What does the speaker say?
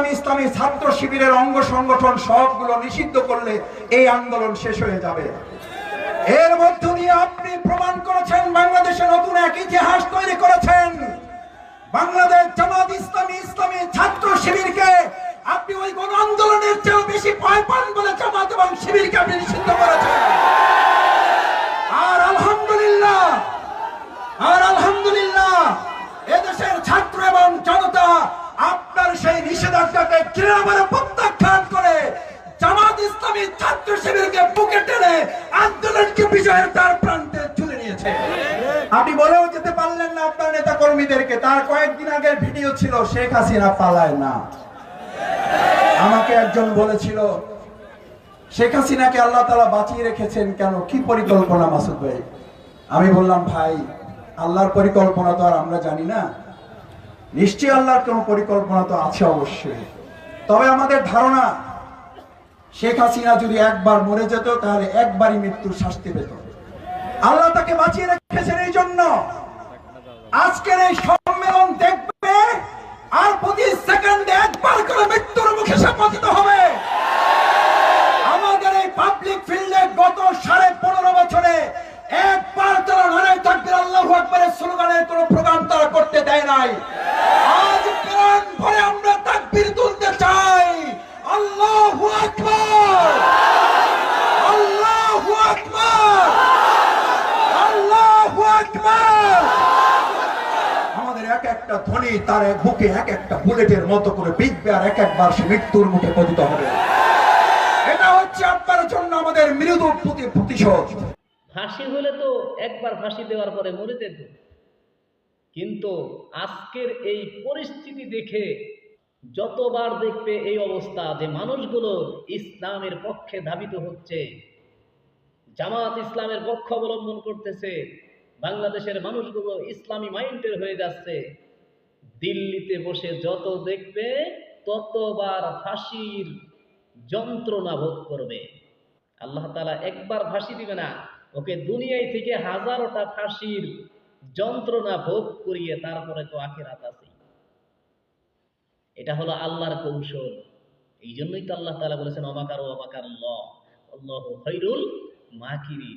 ইসলামী ইসলামী ছাত্র শিবিরের অঙ্গ সংগঠন সবগুলো নিষিদ্ধ করলে এই আন্দোলন শেষ হয়ে যাবে। এর মধ্য দিয়ে আপনি প্রমাণ করেছেন, বাংলাদেশে নতুন এক ইতিহাস তৈরি করেছেন। বাংলাদেশ জামাত ইসলামী ইসলামী ছাত্র শিবিরকে আপনি ওই গণ আন্দোলনের চেয়েও বেশি ভয় পান বলে জামাত এবং শিবিরকে আপনি নিষিদ্ধ করেছেন আর আলহামদুলিল্লাহ আর আলহামদুলিল্লাহ এদেশের ছাত্র এবং জনতা আপনার সেই প্রত্যাখ্যান করে জামাত ইসলামী ছাত্র শিবিরকে বুকে টেনে আন্দোলনকে বিজয়ের তার প্রান্তে তুলে নিয়েছে। আপনি বলেও যেতে পারলেন না আপনার নেতা কর্মীদেরকে তার কয়েকদিন আগের ভিডিও ছিল, শেখ হাসিনা পালায় না। আমাকে একজন বলেছিল, শেখ হাসিনাকে আল্লাহ তালা বাঁচিয়ে রেখেছেন কেন? কি পরিকল্পনা মাসুদ ভাই? আমি বললাম, ভাই, আল্লাহর পরিকল্পনা তো আর আমরা জানি না। নিশ্চয়ই আল্লাহর কোনো পরিকল্পনা তো আছে অবশ্যই। তবে আমাদের ধারণা, শেখ হাসিনা যদি একবার মরে যেত, তাহলে একবারই মৃত্যুর শাস্তি পেত। আল্লাহ তাকে বাঁচিয়ে রেখেছেন এই জন্য। আজকের এই সম্মেলন দেখবে, আর প্রতি সেকেন্ডে একবার করে মৃত্যুর মুখে সে পতিত হবে। আমাদের এই পাবলিক ফিল্ডে গত সাড়ে পনেরো বছরে একবার তারা নারাই থাকবে, আল্লাহ আকবরের স্লোগানের কোনো প্রোগ্রাম তারা করতে দেয় নাই। এক একটা তার এক একটা বুলেটের মতো করে বিকবে আর এক একবার সে মৃত্যুর মুখে পতিত হবে। এটা হচ্ছে আপনার জন্য আমাদের মৃদু প্রতি প্রতিশোধ। ফাঁসি হলে তো একবার ফাঁসি দেওয়ার পরে মরে যেত। কিন্তু আজকের এই পরিস্থিতি দেখে যতবার দেখবে এই অবস্থা যে মানুষগুলো ইসলামের পক্ষে ধাবিত হচ্ছে, জামাত ইসলামের পক্ষ অবলম্বন করতেছে বাংলাদেশের মানুষগুলো ইসলামী মাইন্ডের হয়ে যাচ্ছে। দিল্লিতে বসে যত দেখবে, ততবার ফাঁসির যন্ত্রণা ভোগ করবে। আল্লাহ তালা একবার ফাঁসি দিবে না, ওকে দুনিয়ায় থেকে হাজারোটা ফাঁসির যন্ত্রণা ভোগ করিয়ে তারপরে তো আখেরাত আছে এটা হলো আল্লাহর কৌশল। এই জন্যই তো আল্লাহ তালা বলেছেন অবাকার ও অমাকার আল্লাহ আল্লাহ খৈরুল মাকিরি